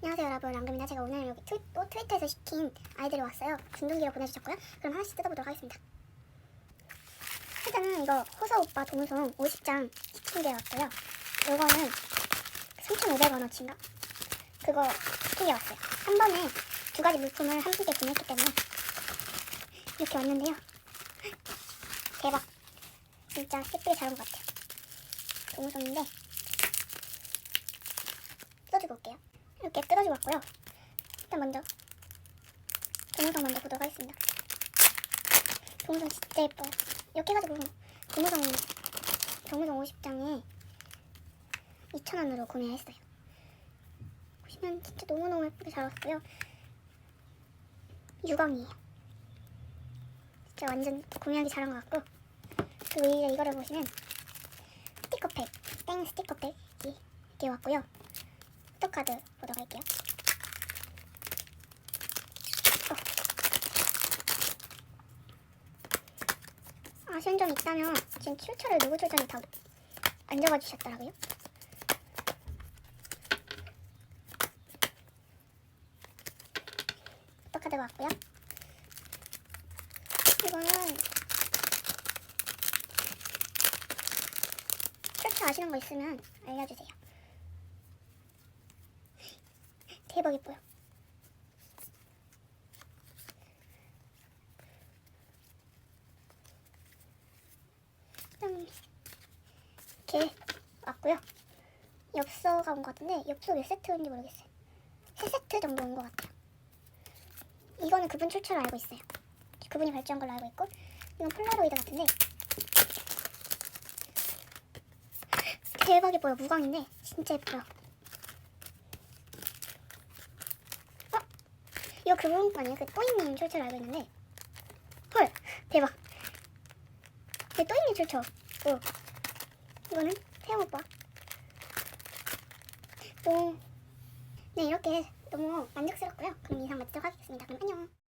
안녕하세요 여러분. 랑금입니다 제가 오늘 여기 트위, 또 트위터에서 시킨 아이들이 왔어요. 준동기로 보내주셨고요. 그럼 하나씩 뜯어보도록 하겠습니다. 일단은 이거 호서 오빠 동성 50장 시킨 게 왔고요. 이거는 3,500원어치인가? 그거 시킨 게 왔어요. 한 번에 두 가지 물품을 함께 구매했기 때문에 이렇게 왔는데요. 대박. 진짜 예쁘게 잘 온 것 같아요. 동성인데 뜯어주고 올게요 이렇게 뜯어주고 왔고요. 일단 먼저 동영상 먼저 보도록 하겠습니다. 동영상 진짜 예뻐요. 이렇게 해가지고 동영상 동영상 50장에 2,000원으로 구매했어요. 보시면 진짜 너무너무 예쁘게 잘 왔고요. 유광이에요. 진짜 완전 구매하기 잘한 것 같고 그리고 이제 이거를 보시면 스티커팩, 땡 스티커팩이 이렇게 왔고요. 포토카드 보도록 할게요. 어. 아쉬운 점이 있다면 지금 출처를 누구 출처를 다안 적어주셨더라고요. 포토카드가 왔고요. 이거는 출처 아시는 거 있으면 알려주세요. 대박 예뻐요. 음, 이렇게 왔고요. 엽서가 온 것 같은데 엽서 몇 세트인지 모르겠어요. 세 세트 정도 온 것 같아요. 이거는 그분 출처를 알고 있어요. 그분이 발주한 걸로 알고 있고 이건 폴라로이드 같은데 대박 예뻐요. 무광인데 진짜 예뻐요. 이거 그분 거 아니에요? 그 또이님 출처를 알고 있는데. 헐 대박. 그 또이님 출처. 오. 이거는 태영 오빠. 오, 네 이렇게 너무 만족스럽고요. 그럼 이상 마치도록 하겠습니다. 그럼 안녕